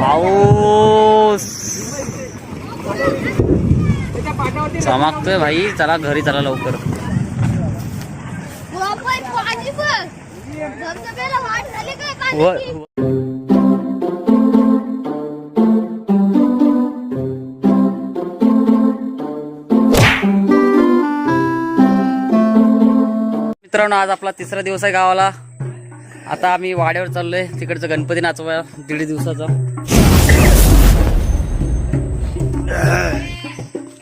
पाऊस. चमकतोय भाई. चला घरी चला लवकर. व मित्रांनो आज आपला तिसरा दिवस आहे गावाला. आता आम्ही वाड्यावर चाललोय तिकडचं गणपती नाचवाय दीड दिवसाचा.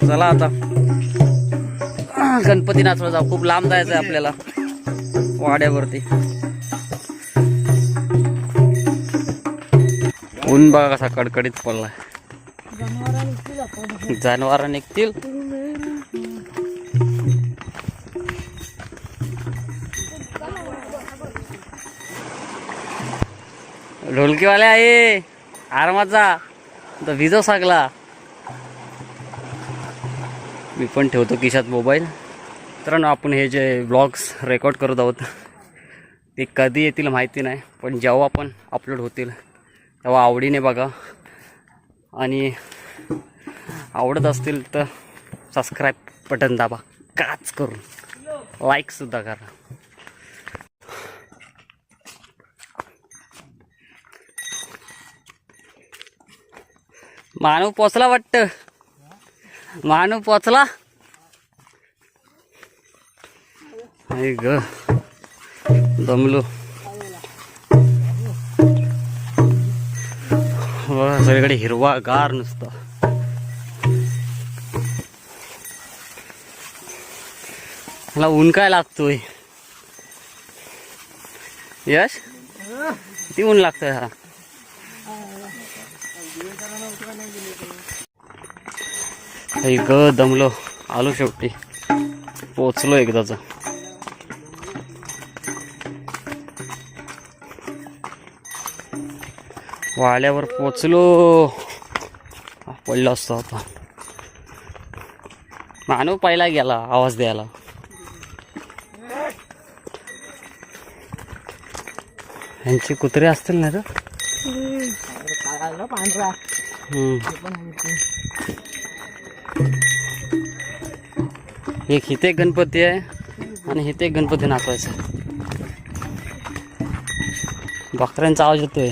चला आता. गणपती नाचवा जाऊ. खूप लांब जायचं आहे आपल्याला वाड्यावरती. ऊन बघा कसा कडकडीत पडलाय. जनावर निघतील. ढोलकीवाले आहे. आरामाचा तर विजव सागला. मी पण ठेवतो किशात मोबाईल. तर आपण हे जे ब्लॉग्स रेकॉर्ड करत आहोत ते कधी येतील माहिती नाही पण जेव्हा पण अपलोड होतील तेव्हा आवडीने बघा. आणि आवडत असतील तर सबस्क्राईब बटन दाबा. काच करून. लाईकसुद्धा करा. मानव पोचला वाटत. मानव पोचला. आई ग. दमलो. सगळीकडे हिरवा गार नुसतं. मला ऊन काय लागतोय? यश? किती ऊन लागतोय हा? आई दमलो. आलो शेवटी. पोचलो एकदाच वाड्यावर पोचलो. पडलो असतो आता. मानव पहिला गेला आवाज द्यायला. यांची कुत्रे असतील ना रे पांढरा एक इथे एक गणपती आहे आणि इथे एक गणपती नाचवायचा. बकऱ्यांचा आवाज येतोय.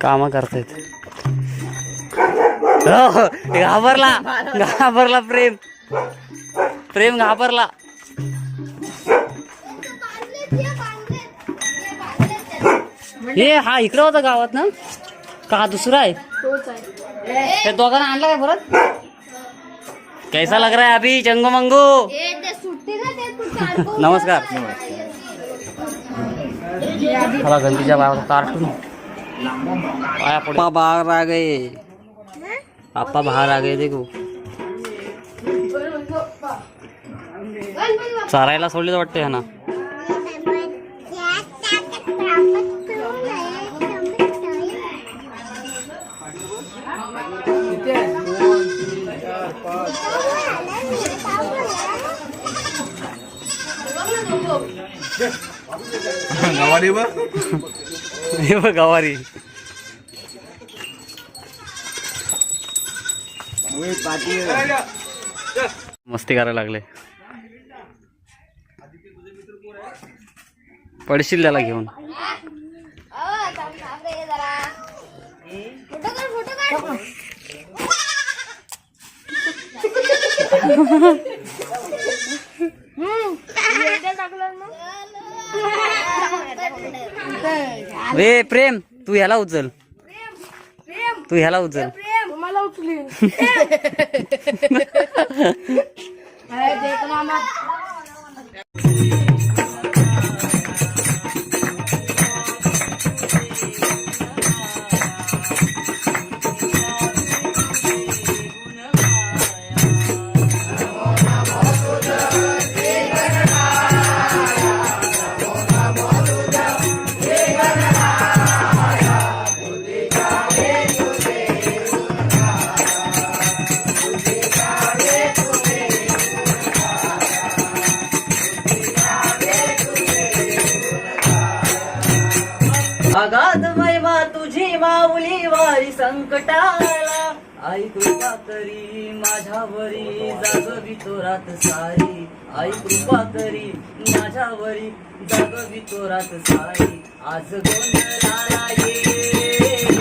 काम करतायत. हो, हो, घाबरला घाबरला प्रेम. प्रेम घाबरला. हे हा इकडं होता गावात ना? का हा दुसरा आहे? हे दोघांना आणला काय परत? कैसा लग रहा है अभी चंगो मंगू? नमस्कार. मला गंदीच्या बाबा कार्टून पापा बाहर आ गए। पापा बाहर आ गए देखो। चारायला सोडले वाटते ना? गवारी बघ. हे बघ गवारी. मस्ती करायला लागले. पडशील त्याला घेऊन. ए प्रेम तू ह्याला उचल. तू ह्याला उचल. तुम्हाला उचली संकटाला आई कृपा करी माझ्यावरी जागवी तोरात सारी आई कृपा करी माझ्यावरी जागवी तोरात सारी आज गोंधळाला ये.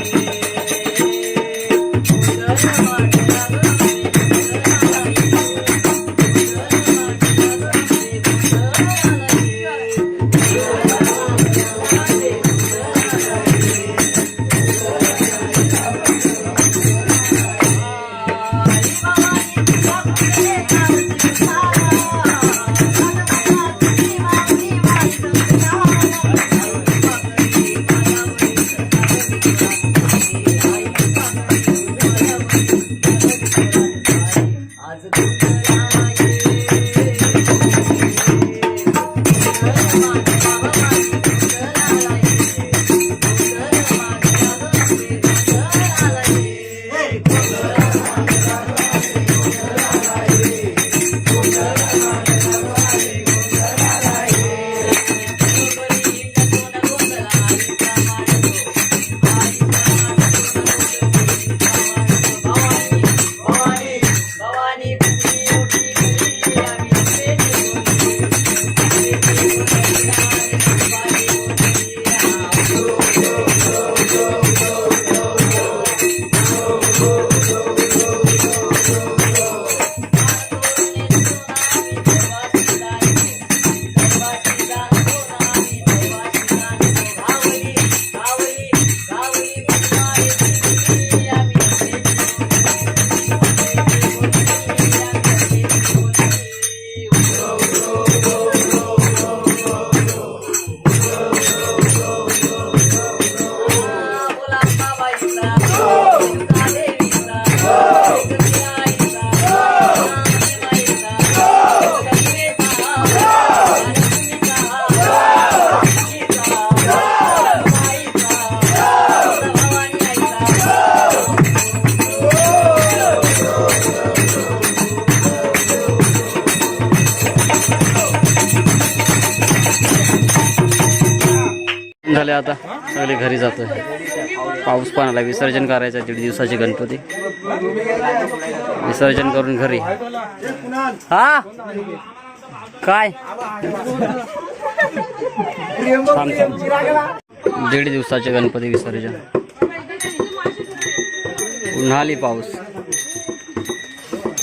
झाले आता. सगळे घरी जातोय. पाऊस पण आला विसर्जन करायचं दीड दिवसाचे गणपती. विसर्जन करून घरी. हा? काय? दीड दिवसाचे गणपती विसर्जन. उन्हाळी पाऊस.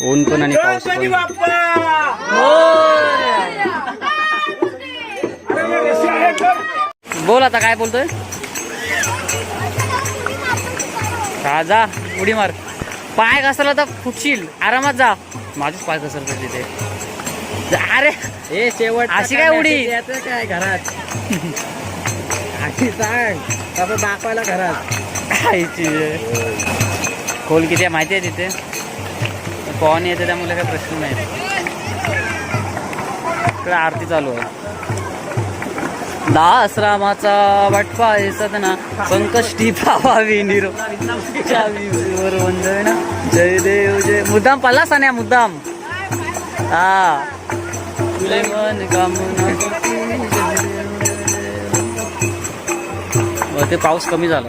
ऊन पण आणि पाऊस पण. बोल आता काय बोलतोय? जा उडी मार. पाय घसरला तर फुटशील. आरामात जा. माझेच पाय घसरत तिथे. जा, अरे हे शेवट अशी काय उडी? काय घरात? अशी सांग. आपण दाखवायला घरात. खायची खोल किती आहे माहिती आहे तिथे? पवन येते त्यामुळे काही प्रश्न नाही. इकडे आरती चालू आहे. दास रामाचा वाटपा येतात ना संकष्टी पावावी निरो वर वंदना. जय देव जय मुद्दाम पल्ला सान्या मुद्दाम. हा. तुले मन कामना ते पाऊस कमी झाला.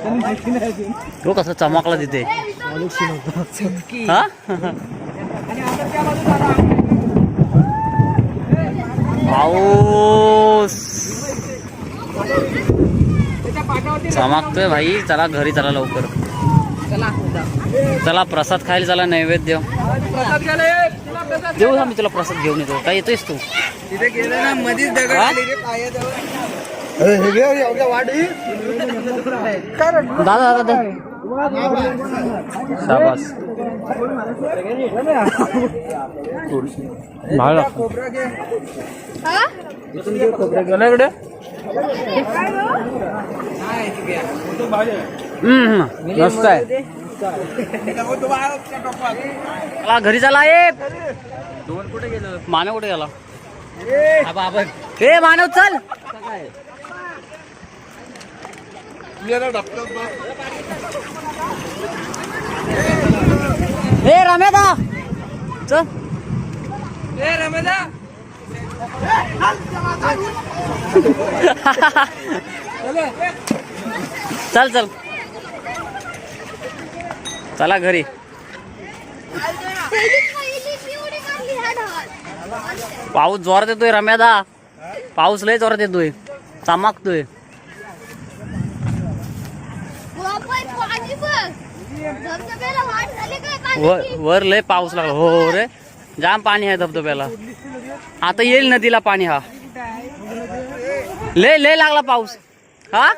तो कसं चमकला तिथे? हा? पाऊस. चमकतोय भाई. चला घरी चला लवकर. चला प्रसाद खायला चला नैवेद्य. देऊ मी तुला प्रसाद घेऊन येतो. काय येतोयस तू? गेलं ना मधीच हा? दादा दादा शाबास. भाळ लागतो. खोबरं घे हा? खोबरं गेलं इकडे? हम्म, मस्त आहे. चला घरी चला कुठे गेलं मानव कुठे गेला? ए. मानव चल ए रम्या दा चल. चल चल. चला घरी. पाऊस जोरात येतोय रम्यादा पाऊस लय जोरात येतोय. चमकतोय. वर? वर लय लागला. हो रे. जाम पाणी आहे धबधब्याला. आता येईल नदीला पाणी हा. लय लय लागला पाऊस. हा?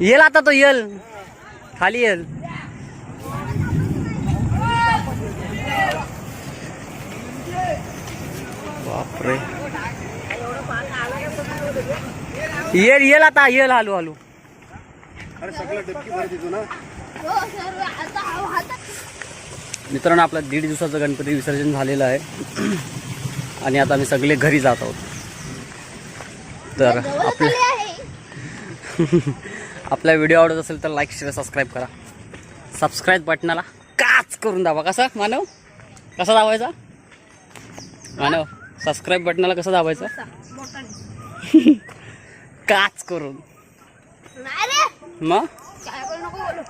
येईल आता तो येईल. खाली येईल. बापरे. येईल येईल आता. येईल हालू हालू हो. मित्रांनो आपला दीड दिवसाचं गणपती विसर्जन झालेलं आहे. आणि आता आम्ही सगळे घरी जात आहोत. तर आपल्या. आपला व्हिडिओ आवडत असेल तर लाईक शेअर सबस्क्राईब करा. सबस्क्राईब बटनाला काच करून दाबा. कसा मानव? कसा दाबायचा? मानव सबस्क्राईब बटनाला कसं दाबायचं? काच करून. नाही रे मग काय पण नको बोलू